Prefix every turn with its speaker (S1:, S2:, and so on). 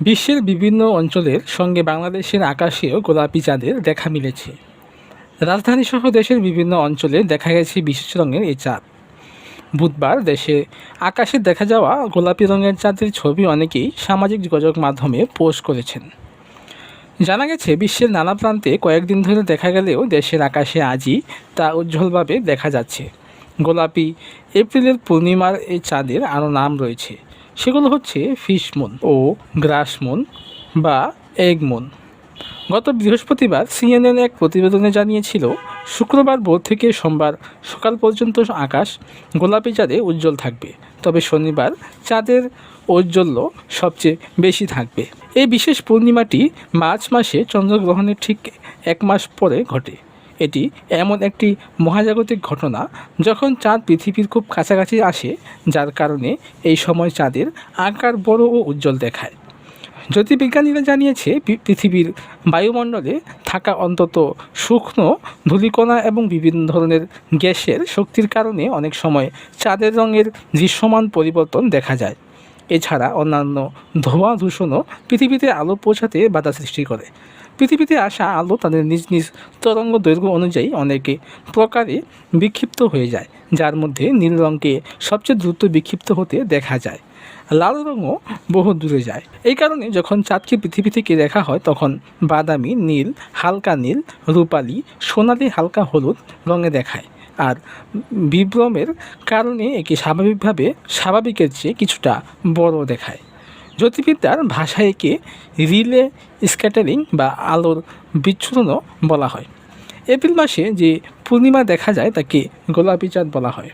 S1: বিশ্বের বিভিন্ন অঞ্চলের সঙ্গে বাংলাদেশের আকাশেও গোলাপি চাঁদের দেখা মিলেছে। রাজধানীসহ দেশের বিভিন্ন অঞ্চলে দেখা গেছে বিশেষ রঙের এই চাঁদ। বুধবার দেশে আকাশে দেখা যাওয়া গোলাপি রঙের চাঁদের ছবি অনেকেই সামাজিক যোগাযোগ মাধ্যমে পোস্ট করেছেন। জানা গেছে, বিশ্বের নানা প্রান্তে কয়েকদিন ধরে দেখা গেলেও দেশের আকাশে আজই তা উজ্জ্বলভাবে দেখা যাচ্ছে। গোলাপি এপ্রিলের পূর্ণিমার এই চাঁদের আরও নাম রয়েছে। সেগুলো হচ্ছে ফিশমুন ও গ্রাসমুন বা এগমুন গত বৃহস্পতিবার সিএনএন এক প্রতিবেদনে জানিয়েছিল, শুক্রবার ভোর থেকে সোমবার সকাল পর্যন্ত আকাশ গোলাপি চাঁদে উজ্জ্বল থাকবে, তবে শনিবার চাঁদের ঔজ্জ্বল্য সবচেয়ে বেশি থাকবে। এই বিশেষ পূর্ণিমাটি মার্চ মাসে চন্দ্রগ্রহণের ঠিক এক মাস পরে ঘটে। এটি এমন একটি মহাজাগতিক ঘটনা যখন চাঁদ পৃথিবীর খুব কাছাকাছি আসে, যার কারণে এই সময় চাঁদের আকার বড় ও উজ্জ্বল দেখায়। জ্যোতির্বিজ্ঞানীরা জানিয়েছে পৃথিবীর বায়ুমণ্ডলে থাকা অন্তত শুকনো ধূলিকণা এবং বিভিন্ন ধরনের গ্যাসের শক্তির কারণে অনেক সময় চাঁদের রঙের দৃশ্যমান পরিবর্তন দেখা যায়। এছাড়া অন্যান্য ধোঁয়া দূষণও পৃথিবীতে আলো পৌঁছাতে বাধা সৃষ্টি করে। পৃথিবীতে আসা আলো তাদের নিজ নিজ তরঙ্গ দৈর্ঘ্য অনুযায়ী অনেকে প্রকারে বিক্ষিপ্ত হয়ে যায়, যার মধ্যে নীল রঙকে সবচেয়ে দ্রুত বিক্ষিপ্ত হতে দেখা যায়। লাল রঙও বহু দূরে যায়। এই কারণে যখন চাঁদকে পৃথিবী থেকে দেখা হয়, তখন বাদামি নীল, হালকা নীল, রূপালি, সোনালি, হালকা হলুদ রঙে দেখায়। আর বিভ্রমের কারণে একে স্বাভাবিকভাবে স্বাভাবিকের চেয়ে কিছুটা বড় দেখায়। জ্যোতির্বিদ্যার ভাষায় একে রিলে স্ক্যাটারিং বা আলোর বিচ্ছুরণও বলা হয়। এপ্রিল মাসে যে পূর্ণিমা দেখা যায় তাকে গোলাপি চাঁদ বলা হয়।